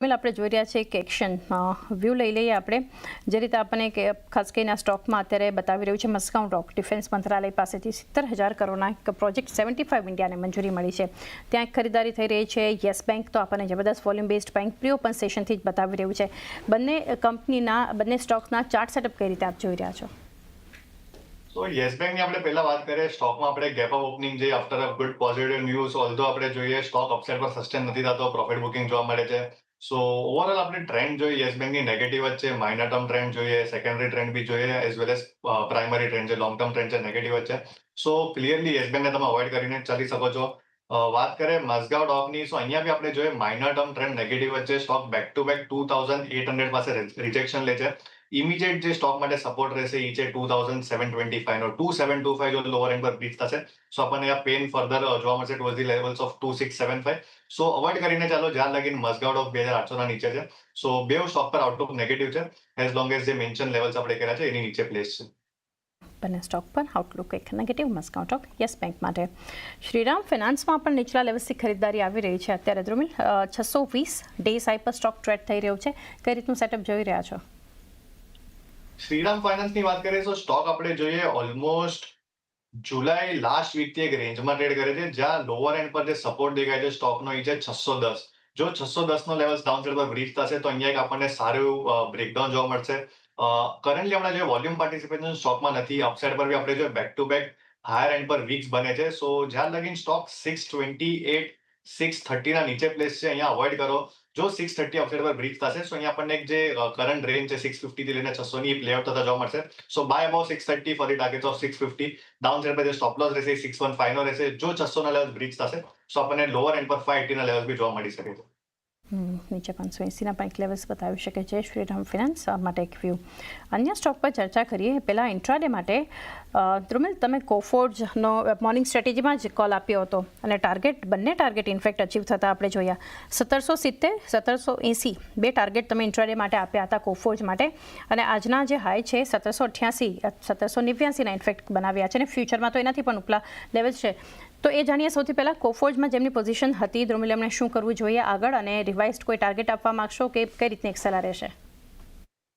મેલ, આપણે જોઈ રહ્યા છીએ કે એક્શન વ્યૂ લઈ લઈએ આપણે. જે રીતે આપણને કે, ખાસ કરીને સ્ટોકમાં અત્યારે બતાવી રહ્યું છે, મસ્કાઉ રોક ડિફેન્સ મંત્રાલય પાસેથી સિત્તેર હજાર કરોડના એક પ્રોજેક્ટ સેવન્ટી ફાઇવ ઇન્ડિયાને મંજૂરી મળી છે. ત્યાં એક ખરીદારી થઈ રહી છે, યસ બેંક, તો આપણને જબરદસ્ત volume based bank pre open સેશનથી જ બતાવી રહ્યું છે. બંને કંપનીના, બંને સ્ટોકના ચાર્ટ સેટઅપ કઈ રીતે આપ જોઈ રહ્યા છો? સો યસ બેંકની આપણે પહેલા વાત કરીએ, સ્ટોકમાં આપણે ગેપ અપ ઓપનિંગ જે after a good positive news although આપણે જોઈએ, સ્ટોક અપસાઇડ પર સસ્ટેન નથી થતો પ્રોફિટ બુકિંગ જોવા મળે છે. સો ઓવરઓલ આપણે ટ્રેન્ડ જોઈએ યસ બેંકની નેગેટિવ જ છે માઇનર ટર્મ ટ્રેન્ડ જોઈએ સેકન્ડરી ટ્રેન્ડ બી જોઈએ as well as primary trend છે લોંગ ટર્મ ટ્રેન્ડ છે નેગેટિવ જ છે સો ક્લિયરલી યસ બેંકને તમે અવોઇડ કરીને ચાલી શકો છો વાત કરે મઝગાવ ડોકની સો અહીંયા બી આપણે જોઈએ માઇનર ટર્મ ટ્રેન્ડ નેગેટિવ જ છે stock back to back two thousand eight hundred પાસે રિજેક્શન લે છે ઇમિડિયેટ જે સ્ટોક માટે સપોર્ટ રહેશે એ છે two thousand seven twenty five નો ટુ સેવન ટુ ફાઈવ જો લોઅર એન્ડ પર બ્રીચ થશે સો આપણને આ પેન ફર્ધર જોવા મળશે toward the levels of two six seven five so avoid કરીને ચાલો જ્યાં લગીન મસગાઉટ ઓફ બે હજાર આઠસો ના નીચે છે. સો બે સ્ટોક પર આઉટલુક નેગેટિવ છે એઝ લોંગ એઝ જે મેન્શન લેવલ્સ આપણે કર્યા છે એની નીચે પ્લેસ છે. બંને સ્ટોક પર આઉટલુક એક નેગેટિવ મસ્કાઉટ ઓફ યસ બેંક માટે. શ્રીરામ ફિનાન્સમાં પણ નીચલા લેવલ્સથી ખરીદદારી આવી રહી છે અત્યારે ધ્રુમિલ છસો વીસ ડે સાઈ પર સ્ટોક ટ્રેડ થઈ રહ્યો છે. કઈ રીતનું સેટઅપ જોઈ રહ્યા છો? શ્રીરામ ફાઇનાન્સની વાત કરીએ તો સ્ટોક આપણે જોઈએ ઓલમોસ્ટ જુલાઈ લાસ્ટ વીકથી એક રેન્જમાં ટ્રેડ કરે છે, જ્યાં લોઅર એન્ડ પર જે સપોર્ટ દેખાય છે સ્ટોકનો એ છે છસો દસ. જો છસો દસ નો લેવલ ડાઉન સાઇડ પર બ્રીચ થશે, તો અહીંયા એક આપણને સારું બ્રેકડાઉન જોવા મળશે. કરન્ટલી આપણે જે વોલ્યુમ પાર્ટિસિપેશન સ્ટોકમાં નથી અપસાઇડ પર બી આપણે જોઈએ back to back higher end પર વીક્સ બને છે. સો જ્યાં લગીન stock six twenty eight six થર્ટીના નીચે પ્લેસ છે, અહીંયા અવોઇડ કરો. જો સિક્સ થર્ટી અપસાઇડ પર બ્રિજ થશે સો અહીંયા આપણને એક જે કરંટ રેન્જ છે સિક્સ ફિફ્ટીથી લઈને છસો ની પ્લે આઉટ થતા જોવા મળશે. So buy about six thirty ફરી target of six fifty down side પર જે સ્ટોપ રહેશે સિક્સ વન ફાઈવ નો રહેશે. જો છસો ના લેવલ બ્રિજ થશે સો આપણને લોઅર એન્ડ પર ફાઈવ એટીના લેવલ બી જોવા મળી શકે છે. નીચે પાંચસો એંસીના એક લેવલ્સ બતાવી શકે છે શ્રીરામ ફિનાન્સ માટે એક વ્યૂ અન્ય સ્ટોક પર ચર્ચા કરીએ, પહેલાં ઇન્ટ્રાડે માટે ધ્રુમિલ, તમે કોફોર્જનો મોર્નિંગ સ્ટ્રેટેજીમાં જ કોલ આપ્યો હતો અને ટાર્ગેટ બંને ટાર્ગેટ ઇન્ફેક્ટ અચીવ થતા આપણે જોયા. સત્તરસો સિત્તેર, સત્તરસો એંસી, બે ટાર્ગેટ તમે ઇન્ટ્રાડે માટે આપ્યા હતા કોફોર્જ માટે અને આજના જે હાઈ છે, સત્તરસો અઠ્યાસી સત્તરસો નેવ્યાસીના ઇન્ફેક્ટ બનાવ્યા છે અને ફ્યુચરમાં તો એનાથી પણ ઉપલા લેવલ્સ છે. તો એ જાણીએ સૌથી પહેલાં કોફોર્જમાં જેમની પોઝિશન હતી ધ્રુમિલ શું કરવું જોઈએ આગળ અને રિવાઇઝડ કોઈ ટાર્ગેટ આપવા માંગશો કે કઈ રીતની એક્સેલા રહેશે?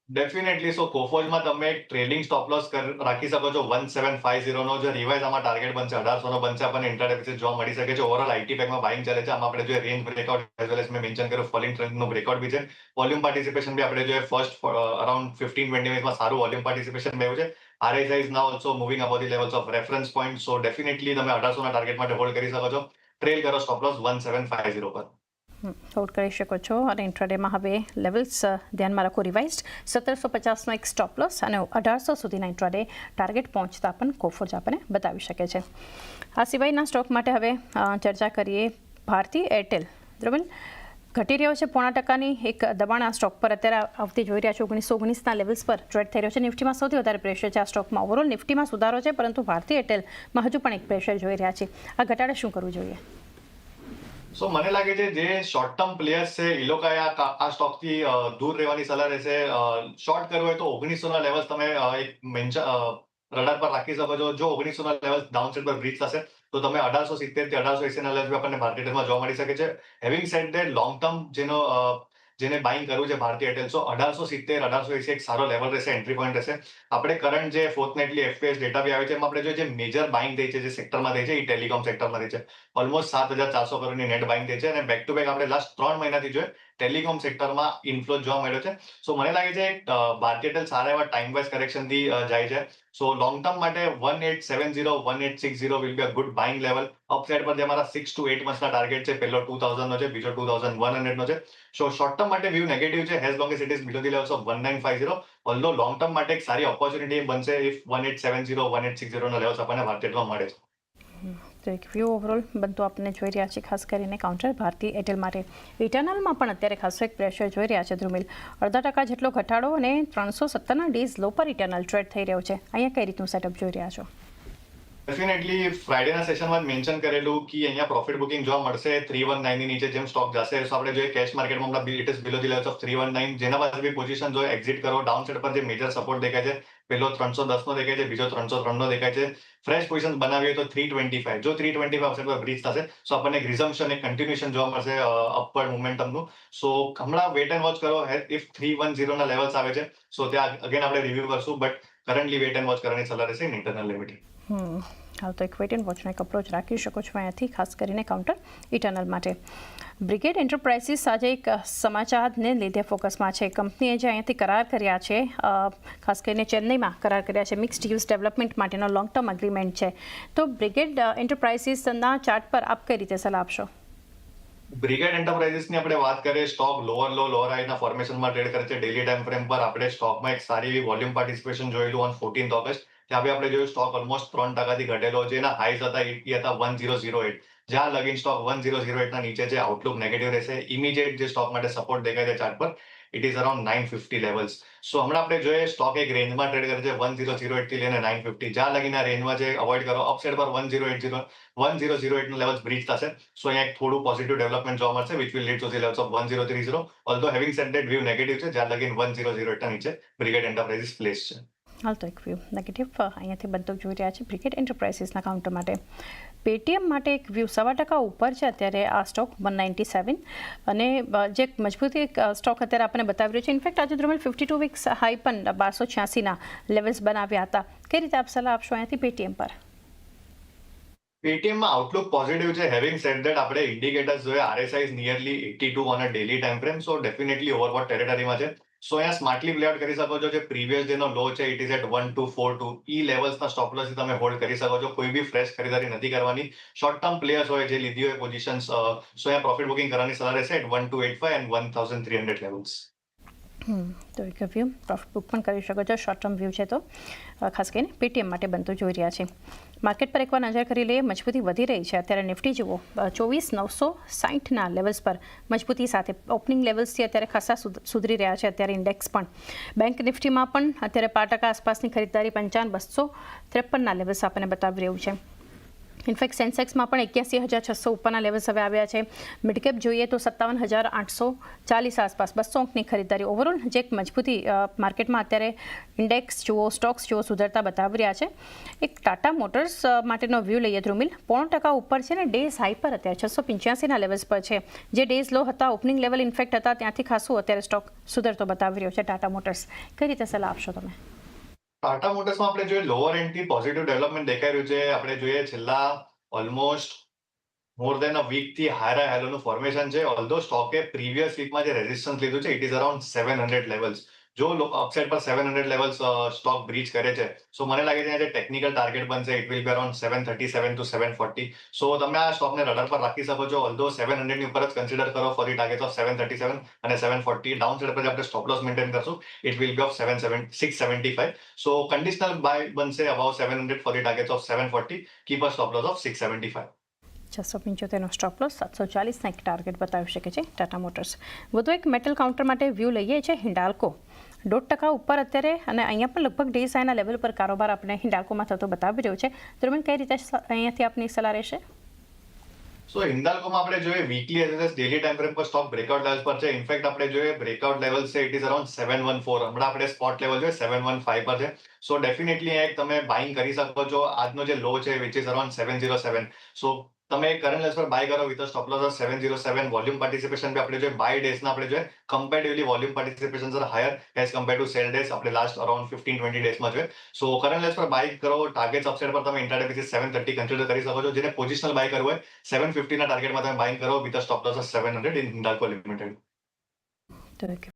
ડેફિનેટલી સો કોફોજમાં તમે એક ટ્રેડિંગ સ્ટોપ લોસ રાખી શકો છો. વન સેવન ફાઈવ ઝીરો નો જે રિવાઇઝ આમાં ટાર્ગેટ બનશે અઢારસો નો બનશે, આપણને ઇન્ટરડે બેસિસ જોવા મળી શકે છે. ઓવરઓલ આઈટી પેકમાં બાઇંગ ચાલે છે. આમાં આપણે જોઈએ range breakout as well as મેં મેન્શન કર્યું ફોલિંગ ટ્રેન્ડનું બ્રેકઆઉટ બી છે. વોલ્યુમ પાર્ટિસિપેશન બી આપણે જોઈએ ફર્સ્ટ અરાઉન્ડ ફિફ્ટીન ટ્વેન્ટી મિનિટમાં સારું વોલ્યુમ પાર્ટિસિપેશન મેળવ્યું છે. RSI is now also moving about the levels of reference point so definitely તમે અઢારસો ના ટાર્ગેટ માટે હોલ્ડ કરી શકો છો. ટ્રેલ કરો stop loss one seven five zero પર. હોલ્ડ કરી શકો છો અને ઇન્ટ્રાડેમાં હવે લેવલ્સ ધ્યાનમાં રાખો રિવાઇઝડ સત્તરસો પચાસનો એક સ્ટોપ અને અઢારસો સુધીના ઇન્ટ્રાડે ટાર્ગેટ પહોંચતા પણ કોફોર્જ આપણને બતાવી શકે છે આ સિવાયના સ્ટોક માટે હવે ચર્ચા કરીએ ભારતી એરટેલ બરોબર ઘટી રહ્યો છે પોણા ટકાની એક દબાણ આ સ્ટોક પર અત્યારે આવતી જોઈ રહ્યા છે ઓગણીસો ઓગણીસના લેવલ્સ પર ટ્રેડ થઈ રહ્યો છે નિફ્ટીમાં સૌથી વધારે પ્રેશર છે આ સ્ટોકમાં ઓવરઓલ નિફ્ટીમાં સુધારો છે પરંતુ ભારતીય એરટેલમાં હજુ પણ એક પ્રેશર જોઈ રહ્યા છે આ ઘટાડે શું કરવું જોઈએ? સો મને લાગે છે જે શોર્ટ ટર્મ પ્લેયર્સ છે, એ લોકોએ આ સ્ટોકથી દૂર રહેવાની સલાહ રહેશે. શોર્ટ કરવું હોય તો ઓગણીસો ના લેવલ્સ તમે એક રડાર પર રાખી શકો છો. જો ઓગણીસો ના લેવલ્સ ડાઉન સાઇડ પર બ્રિજ થશે, તો તમે અઢારસો સિત્તેરથી અઢારસો એસી ના લેવલ્સ આપણને માર્કેટમાં જોવા મળી શકે છે. Having set the long term જેનો જેને બાઇંગ કરવું છે ભારતીય એરટેલ સો અઢારસો સિત્તેર, અઢારસો એક સારો લેવલ રહેશે એન્ટ્રી પોઈન્ટ રહેશે. આપણે કરંટ જે ફોર્થ નાઇટલી એફપીએસ ડેટા બી આવે છે, એમાં આપણે જોઈએ જે મેજર બાઇંગ થઈ છે, જે સેક્ટરમાં થઈ છે, એ ટેલિકોમ સેક્ટરમાં થઈ છે. ઓલમોસ્ટ સાત હજાર ચારસો કરોડની નેટ બાઇંગ થઈ છે અને બેક ટુ બેક આપણે લાસ્ટ ત્રણ મહિનાથી જોઈએ ટેલિકોમ સેક્ટરમાં ઇન્ફ્લો જોવા મળ્યો છે. સો મને લાગે છે ભારતીય ટેલ સારા એવા ટાઈમ વાઇઝ કરેક્શનથી જાય છે. સો લોંગ ટર્મ માટે one eight seven zero one eight six zero will be a good buying level upside પર જે અમારા સિક્સ ટુ એટ મંથના ટાર્ગેટ છે, પહેલો ટુ થાઉઝન્ડનો છે, બીજો ટુ થાઉઝન્ડ વન હંડ્રેડનો છે. સો શોર્ટ ટર્મ માટે વ્યૂ નેગેટિવ છે as long as it is below the levels of one nine five zero although long term માટે એક સારી ઓપોર્ચ્યુનિટી બનશે if one eight seven zero one eight six ઝીરોનો levels આપણને માર્કેટમાં મળે છે. તો એક વ્યૂ ઓવરઓલ બનતો આપણને જોઈ રહ્યા છે, ખાસ કરીને કાઉન્ટર ભારતી એરટેલ માટે. ઇટરનલમાં પણ અત્યારે ખાસો એક પ્રેશર જોઈ રહ્યા છે ધ્રુમિલ. અડધા ટકા જેટલો ઘટાડો અને ત્રણસો સત્તરના ડેઝ લો પર ઇટરનલ ટ્રેડ થઈ રહ્યો છે. અહીંયા કઈ રીતનું સેટઅપ જોઈ રહ્યા છો? ડેફિનેટલી ફ્રાઇડેના સેશનમાં મેન્શન કરેલું કે અહીંયા પ્રોફિટ બુકિંગ જોવા મળશે થ્રી વન નાઇનની નીચે જેમ સ્ટોક જશે. તો આપણે જોઈએ કેશ માર્કેટમાં હમણાં it is below the levels of three one nine જેના પાસે બી પોઝિશન જો એક્ઝિટ કરો ડાઉન સાઇડ પર જે મેજર સપોર્ટ દેખાય છે પેલો ત્રણસો દસ નો દેખાય છે, બીજો ત્રણસો ત્રણનો દેખાય છે. ફ્રેશ પોઝિશન બનાવીએ તો થ્રી ટ્વેન્ટી ફાઈવ જો થ્રી ટ્વેન્ટી ફાઈવ પર બ્રિજ થશે. સો આપણને એક રિઝમ્પશન એક કન્ટિન્યુએશન જોવા મળશે અપવર્ડ મુમેન્ટમનું સો હમણાં વેટ એન્ડ વોચ કરો. ઇફ થ્રી વન ઝીરો ના લેવલ્સ આવે છે. સો ત્યાં અગેન આપણે રિવ્યુ કરશું but currently wait and watch કરવાની સલાહ રહેશે ઇન્ટરનલ લિમિટ હાલ તો એક વેટ એન્ડ વોચનો એક અપ્રોચ રાખી શકો છો અહીંયાથી, ખાસ કરીને કાઉન્ટર ઇટર્નલ માટે. બ્રિગેડ એન્ટરપ્રાઇઝીસ આજે એક સમાચારને લીધે ફોકસમાં છે. કંપનીએ જે અહીંયાથી કરાર કર્યા છે ખાસ કરીને ચેન્નઈમાં કરાર કર્યા છે, મિક્સ્ડ યુઝ ડેવલપમેન્ટ માટેનો લોંગ ટર્મ અગ્રીમેન્ટ છે. તો બ્રિગેડ એન્ટરપ્રાઇઝીસના ચાર્ટ પર આપ કઈ રીતે સલાહ આપશો? બ્રિગેડ એન્ટરપ્રાઇઝીસની આપણે વાત કરીએ, સ્ટોક લોઅર લો લોઅર હાઈના ફોર્મેશનમાં ટ્રેડ કરે છે. ડેલી ટાઈમ ફ્રેમ પર આપણે સ્ટોકમાં એક સારી એવી વોલ્યુમ પાર્ટિસિપેશન જોયેલું ઓન ફોર્ટીન ઓગસ્ટ ત્યાં આપણે જોયું, સ્ટોક ઓલમોસ્ટ ત્રણ ટકાથી ઘટેલો જેના હાઈઝ હતા એ હતા વન ઝીરો ઝીરો એટ જ્યાં લગીન સ્ટોક વન ઝીરો ઝીરો એટના નીચે જે આઉટલુક નેગેટિવ રહેશે ઇમિડિયેટ જે સ્ટોક માટે સપોર્ટ દેખાય છે ચાર્ટ પર it is around nine fifty levels so હમણાં આપણે જોઈએ સ્ટોક એક રેન્જમાં ટ્રેડ કરે છે વન ઝીરો ઝીરો એટથી લઈને નાઇન ફિફ્ટી જ્યાં લગીના રેન્જમાં જે અવોઇડ કરો અપસાઇડ પર one zero eight zero one zero zero એટના levels breach થશે. સો અહીંયા એક થોડું પોઝિટિવ ડેવલપમેન્ટ જોવા મળશે which will lead to the levels of one zero three zero although having set that view negative છે, જ્યાં લગીને વન ઝીરો ઝીરો એટના નીચે બ્રિગેડ એન્ટરપ્રાઇઝિસ પ્લેસ છે. હાલ તો એક વ્યૂ નેગેટિવ અહીંયાથી બધું જોઈ રહ્યા છે બ્રિગેડ એન્ટરપ્રાઇઝિસના કાઉન્ટર માટે. પેટીએમ માટે એક વ્યૂ સવા ટકા ઉપર છે. અત્યારે આ સ્ટોક વન નાઇન્ટી સેવન અને જે મજબૂતી સ્ટોક અત્યારે આપણને બતાવી રહ્યો છે. ઇનફેક્ટ આજે Dhrumil fifty two weeks high પણ બારસો છ્યાસીના લેવલ્સ બનાવ્યા હતા. કઈ રીતે આપ સલાહ આપશો અહીંયાથી પેટીએમ પર? પેટીએમમાં આઉટલુક પોઝિટિવ છે. હેવિંગ સેટ દેટ આપણે ઇન્ડિકેટર્સ જોઈએ. RSI nearly eighty two on a daily time frame so definitely overbought ટેરેટરીમાં છે. સો અહીંયા સ્માર્ટલી પ્લે આઉટ કરી શકો છો. જે પ્રીવિયસ ડેનો લો છે it is at one two four two ઈ લેવલ્સના સ્ટોપ લોસ તમે હોલ્ડ કરી શકો છો. કોઈ બી ફ્રેશ ખરીદારી નથી કરવાની. શોર્ટ ટર્મ પ્લેયર્સ હોય જે લીધી હોય પોઝિશન્સ સો અહીંયા પ્રોફિટ બુકિંગ કરવાની સલાહ રહેશે at one two eight five and one thousand three hundred levels તો એક વ્યૂ પ્રોફિટ બુક પણ કરી શકો છો. શોર્ટ ટર્મ વ્યૂ છે તો ખાસ કરીને પેટીએમ માટે બનતું જોઈ રહ્યા છે. માર્કેટ પર એકવાર નજર કરી લઈએ. મજબૂતી વધી રહી છે. અત્યારે નિફ્ટી જુઓ. ચોવીસ નવસો સાઠના લેવલ્સ પર મજબૂતી સાથે ઓપનિંગ લેવલ્સથી અત્યારે ખાસા સુધ- સુધરી રહ્યા છે. અત્યારે ઇન્ડેક્સ પણ. બેંક નિફ્ટીમાં પણ અત્યારે પાંચ ટકા આસપાસની ખરીદદારી પંચાવન બસો ત્રેપનના લેવલ્સ આપણને બતાવી રહ્યું છે. ઇનફેક્ટ સેન્સેક્સમાં પણ એક્યાસી હજાર છસો ઉપરના લેવલ્સ હવે આવ્યા છે. મિડકેપ જોઈએ તો સત્તાવન હજાર આઠસો ચાલીસ આસપાસ બસો અંકની ખરીદારી ઓવરઓલ જે એક મજબૂતી માર્કેટમાં અત્યારે ઇન્ડેક્સ જુઓ સ્ટોક્સ જુઓ સુધરતા બતાવી રહ્યા છે. એક ટાટા મોટર્સ માટેનો વ્યૂ લઈએ ધ્રુમિલ પોણો ટકા ઉપર છે ને ડેઝ હાઈ પર અત્યારે છસો પંચ્યાસીના લેવલ્સ પર છે. જે ડેઝ લો હતા ઓપનિંગ લેવલ ઇન્ફેક્ટ હતા, ત્યાંથી ખાસું અત્યારે સ્ટોક સુધરતો બતાવી રહ્યો છે ટાટા મોટર્સ કઈ રીતે સલાહ આપશો તમે? ટાટા મોટર્સમાં આપણે જોઈએ લોઅર એન્ડથી પોઝિટિવ ડેવલપમેન્ટ દેખાઈ રહ્યું છે. આપણે જોઈએ છેલ્લા ઓલમોસ્ટ મોર દેન અ વીકથી હાયર હેલોનું ફોર્મેશન છે. ઓલધો સ્ટોકે પ્રીવિયસ વીકમાં જે રેઝિસ્ટન્સ લીધું છે it is around seven hundred levels જો અપસાઇડ પર seven hundred levels stock breach કરે છે સો મને લાગે છે જે ટેકનિકલ ટાર્ગેટ બનશે it will be around seven thirty seven two seven forty so તમે આ સ્ટોકને રડર પર રાખી શકો છો ઓલ્ધો સેવન હંડ્રેડની ઉપર જ કન્સિડર કરો for the target of seven thirty seven અને સેવન ફોર્ટી ડાઉન સાઇડ પર જે આપણે સ્ટોપ લોસ મેન્ટેન કરશું it will be of seven seven six seventy five so conditional buy બનશે about seven hundred for the target of seven forty keep a stop loss of six seventy five છસો પંચોતેરનો stop loss સાતસો ચાલીસના એક target બતાવી શકે છે Tata motors વધુ એક મેટલ કાઉન્ટર માટે વ્યૂ લઈએ છે હિન્ડાલ્કો દોઢ ટકા ઉપર અત્યારે અને અહીંયા પણ લગભગ ડે સાયના લેવલ પર કારોબાર આપણે હિન્ડાલ્કોમાં થતો બતાવી રહ્યો છે. દરમિયાન કઈ રીતે અહીંયાથી આપની સલાહ રહેશે? સો હિન્દાલ્કોમાં આપણે જોઈએ weekly as daily time frame પર સ્ટોક બ્રેકઆઉટ લેવલ પર છે. ઇનફેક્ટ આપણે જોઈએ બ્રેકઆઉટ લેવલ છે it is around seven one four હમણાં આપણે સ્પોટ લેવલ જોઈએ સેવન વન ફાઈવ પર છે. સો ડેફિનેટલી એક તમે બાઇંગ કરી શકો છો. આજનો જે લો છે which is around seven zero seven so તમે કરંટ લેવલ પર બાય કરો with stop loss seven zero seven volume participation આપણે જોઈએ. બાય ડેઝના આપણે જોઈએ. Comparatively volume participation sir higher as compare to sell days આપણે લાસ્ટ અરાઉન્ડ ફિફ્ટીન ટ્વેન્ટી ડેઝમાં જોઈએ. સો કરંટ લેસ પર બાય કરો. ટાર્ગેટ અપસાઇડ પર તમે intraday basis seven thirty consider કરી શકો છો. જેને પોઝિશનલ બાય કરવું હોય સેવન ફિફ્ટીના ટાર્ગેટમાં તમે બાય કરો with stop loss of seven hundred in Hindalco limited